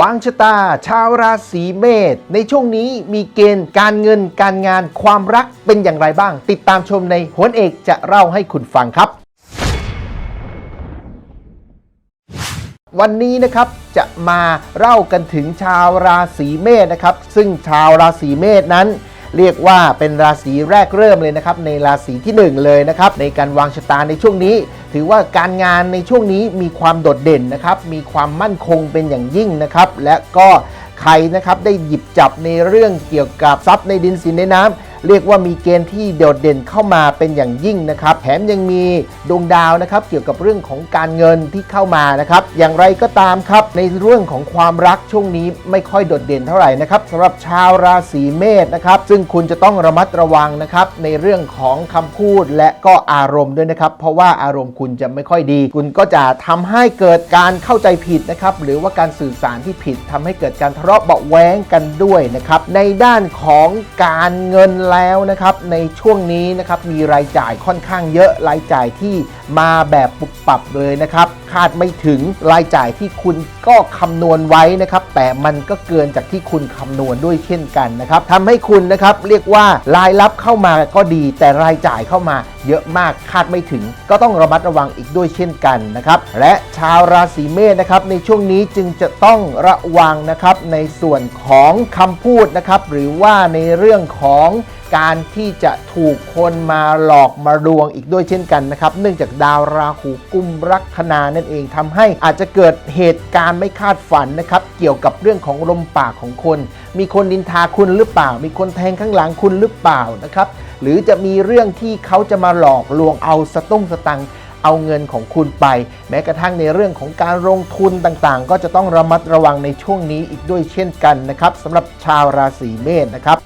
วางชะตา ชาวราศีเมษในช่วงนี้มีเกณฑ์การเงินการงานความรักเป็นอย่างไรบ้าง ติดตามชมในโหนเอกจะเล่าให้คุณฟังครับ วันนี้นะครับจะมาเล่ากันถึงชาวราศีเมษนะครับ ซึ่งชาวราศีเมษนั้นเรียกว่าเป็นราศีแรกเริ่มเลยนะครับในราศีที่หนึ่งเลยนะครับในการวางชะตาในช่วงนี้ ถือว่าการงานในช่วงนี้มีความโดดเด่นนะครับ มีความมั่นคงเป็นอย่างยิ่งนะครับ และก็ใครนะครับได้หยิบจับในเรื่องเกี่ยวกับทรัพย์ในดินสินในน้ำ เรียกว่ามีเกณฑ์ที่โดดเด่นเข้ามาเป็นอย่างยิ่งนะครับ แถมยังมีดวงดาวนะครับ เกี่ยวกับเรื่องของการเงินที่เข้ามานะครับ อย่างไรก็ตามครับ ในเรื่องของความรักช่วงนี้ไม่ค่อยโดดเด่นเท่าไหร่นะครับสำหรับชาวราศีเมษนะครับ ซึ่งคุณจะต้องระมัดระวังนะครับในเรื่องของคำพูดและก็อารมณ์ด้วยนะครับ เพราะว่าอารมณ์คุณจะไม่ค่อยดี คุณก็จะทำให้เกิดการเข้าใจผิดนะครับ หรือว่าการสื่อสารที่ผิดทำให้เกิดการทะเลาะเบาะแว้งกันด้วยนะครับ ในด้านของการเงินแล้วนะครับในช่วงนี้นะครับมีรายจ่ายค่อนข้างเยอะรายจ่ายที่มาแบบปุบปับเลยนะครับคาดไม่ถึงรายจ่ายที่คุณก็คำนวณไว้นะครับแต่มันก็เกินจากที่คุณคำนวณด้วยเช่นกันนะครับทำให้คุณนะครับเรียกว่ารายรับเข้ามาก็ดี แต่รายจ่ายเข้ามาเยอะมากคาดไม่ถึง ก็ต้องระมัดระวังอีกด้วยเช่นกันนะครับและชาวราศีเมษนะครับในช่วงนี้จึงจะต้องระวังนะครับในส่วนของคำพูดนะครับหรือว่าในเรื่องของการที่จะถูกคนมาหลอกมาลวงอีกด้วยเช่นกันนะครับ เนื่องจากดาวราหูกุมลัคนานั่นเองทำให้อาจจะเกิดเหตุการณ์ไม่คาดฝันนะครับ เกี่ยวกับเรื่องของลมปากของคน มีคนดินทาคุณหรือเปล่า มีคนแทงข้างหลังคุณหรือเปล่านะครับ หรือจะมีเรื่องที่เขาจะมาหลอกลวงเอาสตุ้งสตังเอาเงินของคุณไป แม้กระทั่งในเรื่องของการลงทุนต่างๆ ก็จะต้องระมัดระวังในช่วงนี้อีกด้วยเช่นกันนะครับสำหรับชาวราศีเมษนะครับ